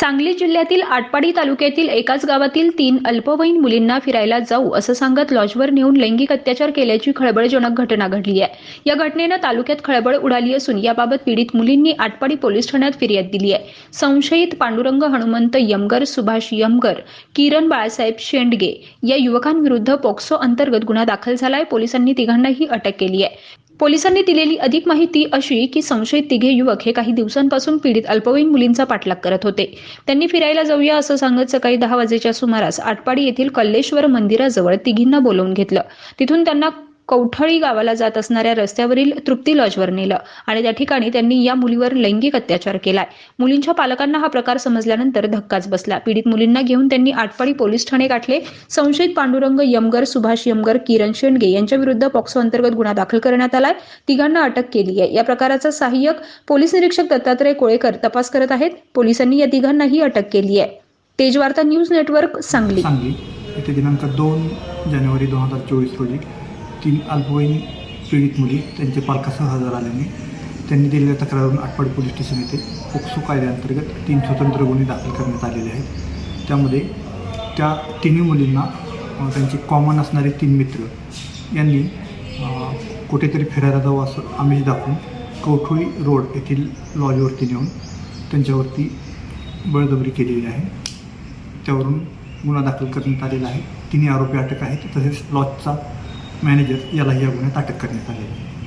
सांगली जिल्ह्यातील आटपाडी तालुक्यातील एकाच गावातील तीन अल्पवयीन मुलींना फिरायला जाऊ असं सांगत लॉजवर नेऊन लैंगिक अत्याचार केल्याची खळबळजनक घटना घडली आहे. या घटनेनं तालुक्यात खळबळ उडाली असून याबाबत पीडित मुलींनी आटपाडी पोलीस ठाण्यात फिर्याद दिली आहे. संशयित पांडुरंग हनुमंत यमगर सुभाष यमगर किरण बाळासाहेब शेंडगे या युवकांविरुद्ध पोक्सो अंतर्गत गुन्हा दाखल झालाय. पोलिसांनी तिघांनाही अटक केली आहे. पोलिसांनी दिलेली अधिक माहिती अशी की संशयित तिघे युवक हे काही दिवसांपासून पीडित अल्पवयीन मुलींचा पाठलाग करत होते. त्यांनी फिरायला जाऊया असं सांगत सकाळी दहा वाजेच्या सुमारास आटपाडी येथील कल्लेश्वर मंदिराजवळ तिघींना बोलवून घेतलं. तिथून त्यांना कौठळी गावाला जात असणाऱ्या रस्त्यावरील तृप्ती लॉजवर नेलं आणि त्या ठिकाणी त्यांनी या मुलीवर लैंगिक अत्याचार केलाय. मुलींच्या पालकांना हा प्रकार समजल्यानंतर धक्काच बसला. पीडित मुलींना घेऊन त्यांनी आटपाडी पोलीस ठाणे गाठले. संशयित पांडुरंग यमगर सुभाष यमगर किरण शेंडगे यांच्या विरुद्ध पॉक्सो अंतर्गत गुन्हा दाखल करण्यात आलाय. तिघांना अटक केली आहे. या प्रकाराचा सहाय्यक पोलीस निरीक्षक दत्तात्रय कोळेकर तपास करत आहेत. पोलिसांनी या तिघांनाही अटक केली आहे. Tejvarta news network Sangli. Sangli. येथे दिनांक दोन जानेवारी दोन हजार चोवीस रोजी तीन अल्पवयीन पीडित मुली त्यांचे पालकासह हजर आल्याने त्यांनी दिलेल्या तक्रारून आटपाडी पोलीस स्टेशन येथे पोक्सो कायद्याअंतर्गत तीन स्वतंत्र गुन्हे दाखल करण्यात आलेले आहेत. त्यामध्ये त्या तिन्ही मुलींना त्यांचे कॉमन असणारे तीन मित्र यांनी कुठेतरी फिरायला जावं असं आमिष दाखवून कवठोळी रोड येथील लॉजवरती नेऊन त्यांच्यावरती बळजबरी केलेली आहे. त्यावरून गुन्हा दाखल करण्यात आलेला आहे. तिन्ही आरोपी अटक आहेत. तसेच लॉजचा मॅनेजर यालाही या गुन्ह्यात अटक करण्यात आलेली आहे.